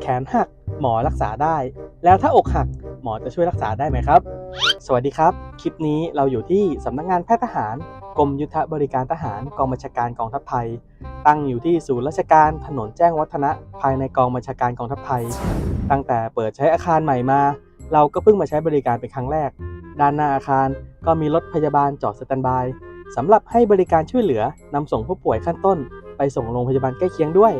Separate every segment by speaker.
Speaker 1: แขนหักหมอรักษาได้ แล้วถ้าอกหักหมอจะช่วยรักษาได้ไหมครับ สวัสดีครับ คลิปนี้เราอยู่ที่สำนักงานแพทย์ทหาร กรมยุทธบริการทหารกองบัญชาการกองทัพไทย ตั้งอยู่ที่ศูนย์ราชการถนนแจ้งวัฒนะ ภายในกองบัญชาการกองทัพไทย ตั้งแต่เปิดใช้อาคารใหม่มา เราก็เพิ่งมาใช้บริการเป็นครั้งแรก ด้านหน้าอาคารก็มีรถพยาบาลจอดสแตนบายสำหรับให้บริการช่วยเหลือนำส่งผู้ป่วยขั้นต้น ไปส่งโรงพยาบาลใกล้เคียงด้วย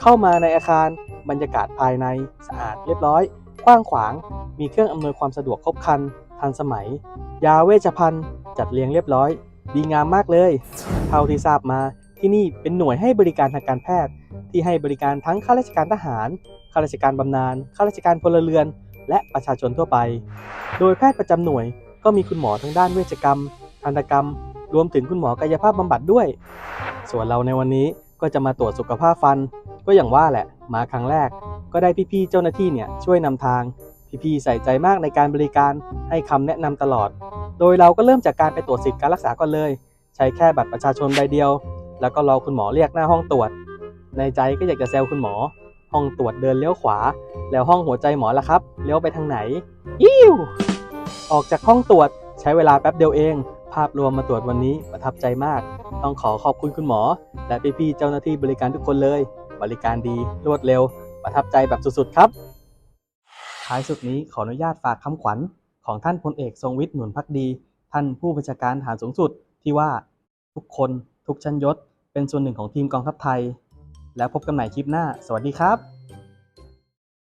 Speaker 1: เข้ามาในอาคารบรรยากาศภายในสะอาดเรียบร้อย กว้างขวาง มีเครื่องอำนวยความสะดวกครบครัน ทันสมัย ยาเวชภัณฑ์ จัดเรียงเรียบร้อย ดีงามมากเลย เท่าที่ทราบมาที่นี่เป็นหน่วยให้บริการทางการแพทย์ ที่ให้บริการทั้งข้าราชการทหารข้าราชการบำนาญข้าราชการพลเรือน และประชาชนทั่วไป โดยแพทย์ประจำหน่วยก็มีคุณหมอทั้งด้านเวชกรรมทันตกรรม รวมถึงคุณหมอกายภาพบำบัดด้วย ส่วนเราในวันนี้ก็จะมาตรวจสุขภาพฟัน ก็อย่างว่าแหละมาครั้งแรก ก็ได้พี่ๆเจ้าหน้าที่เนี่ยช่วยนำทางพี่ๆใส่ใจมากในการบริการให้คำแนะนำตลอด โดยเราก็เริ่มจากการไปตรวจสิทธิการรักษาก่อนเลย ใช้แค่บัตรประชาชนใบเดียว แล้วก็รอคุณหมอเรียกหน้าห้องตรวจ ในใจก็อยากจะแซวคุณหมอ ห้องตรวจเดินเลี้ยวขวา แล้วห้องหัวใจหมอละครับเลี้ยวไปทางไหนอิ้วออกจากห้องตรวจใช้เวลาแป๊บเดียวเอง ภาพรวมมาตรวจวันนี้ประทับใจมาก ต้องขอขอบคุณคุณหมอ และพี่ๆเจ้าหน้าที่บริการทุกคนเลย บริการดีรวดเร็ว ประทับใจแบบสุดๆ ครับ ท้ายสุดนี้ขออนุญาตฝากคำขวัญ ของท่านพลเอกทรงวิทย์หนุนพักดี ท่านผู้บัญชาการฐานสูงสุดที่ว่าทุกคนทุกชั้นยศ เป็นส่วนหนึ่งของทีมกองทัพไทย แล้วพบกันใหม่คลิปหน้า สวัสดีครับ